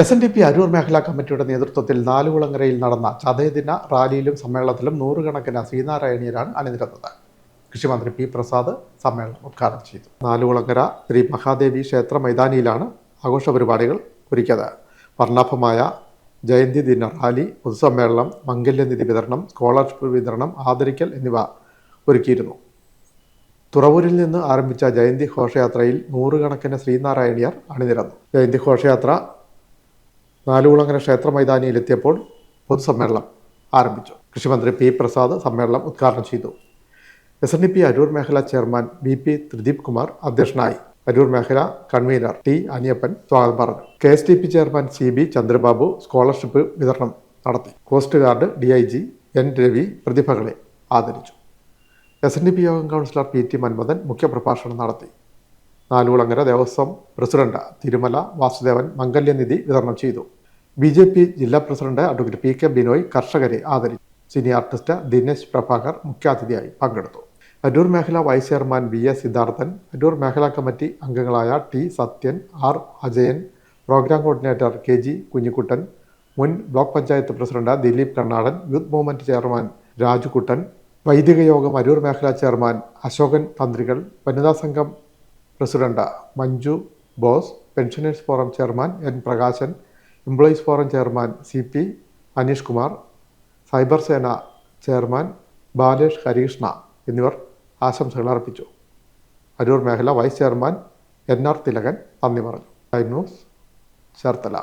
S N D P Aroor മേഖലാ കമ്മിറ്റിയുടെ നേതൃത്വത്തിൽ നാലുകുളങ്ങരയിൽ നടന്ന ചതയദിന റാലിയിലും സമ്മേളനത്തിലും നൂറുകണക്കിന് ശ്രീനാരായണീയരാണ് അണിനിരന്നത്. കൃഷിമന്ത്രി പി പ്രസാദ് സമ്മേളനം ഉദ്ഘാടനം ചെയ്തു. നാലുകുളങ്ങര ശ്രീ മഹാദേവി ക്ഷേത്ര മൈതാനിയിലാണ് ആഘോഷ പരിപാടികൾ ഒരുക്കിയത്. വർണാഭമായ ജയന്തി ദിന റാലി പൊതുസമ്മേളനം മംഗല്യനിധി വിതരണം സ്കോളർഷിപ്പ് വിതരണം ആദരിക്കൽ എന്നിവ ഒരുക്കിയിരുന്നു. തുറവൂരിൽ നിന്ന് ആരംഭിച്ച ജയന്തി ഘോഷയാത്രയിൽ നൂറുകണക്കിന് ശ്രീനാരായണീയർ അണിനിരന്നു. ജയന്തി ഘോഷയാത്ര നാലുകുളങ്ങര ക്ഷേത്ര മൈതാനിയിലെത്തിയപ്പോൾ പൊതുസമ്മേളനം ആരംഭിച്ചു. കൃഷിമന്ത്രി പി പ്രസാദ് സമ്മേളനം ഉദ്ഘാടനം ചെയ്തു. S N D P Aroor മേഖല chairman B P Thrideep Kumar അധ്യക്ഷനായി. അരൂർ മേഖല കൺവീനർ ടി അനിയപ്പൻ സ്വാഗതം പറഞ്ഞു. K S T P chairman C B Chandrababu scholarship വിതരണം നടത്തി. Coast guard D I G N Ravi പ്രതിഭകളെ ആദരിച്ചു. എസ് എൻ ഡി പി യോഗം കൗൺസിലർ പി ടി മന്മദൻ മുഖ്യപ്രഭാഷണം നടത്തി. നാലുകുളങ്ങര ദേവസ്വം പ്രസിഡന്റ് തിരുമല വാസുദേവൻ മംഗല്യനിധി വിതരണം ചെയ്തു. ബി ജെ പി ജില്ലാ president advocate P K Binoy കർഷകരെ ആദരിച്ചു സിനി ആർട്ടിസ്റ്റ് ദിനേശ് പ്രഭാകർ മുഖ്യാതിഥിയായി പങ്കെടുത്തു. അരൂർ മേഖല vice chairman V S Siddharthan Aroor മേഖലാ കമ്മിറ്റി അംഗങ്ങളായ T Sathyan R Ajayan programme coordinator K G Kunjikuttan മുൻ block panchayat president Dileep Kannadan youth movement chairman Rajukuttan വൈദിക യോഗം അരൂർ മേഖലാ ചെയർമാൻ അശോകൻ തന്ത്രികൾ വനിതാ സംഘം president Manju Bose pensioners forum chairman N Prakashan employees forum chairman C P Aneesh Kumar cyber സേന chairman Balesh Harishna എന്നിവർ ആശംസകൾ അർപ്പിച്ചു. അരൂർ മേഖല vice chairman N R Thilakan നന്ദി പറഞ്ഞു. Time news Cherthala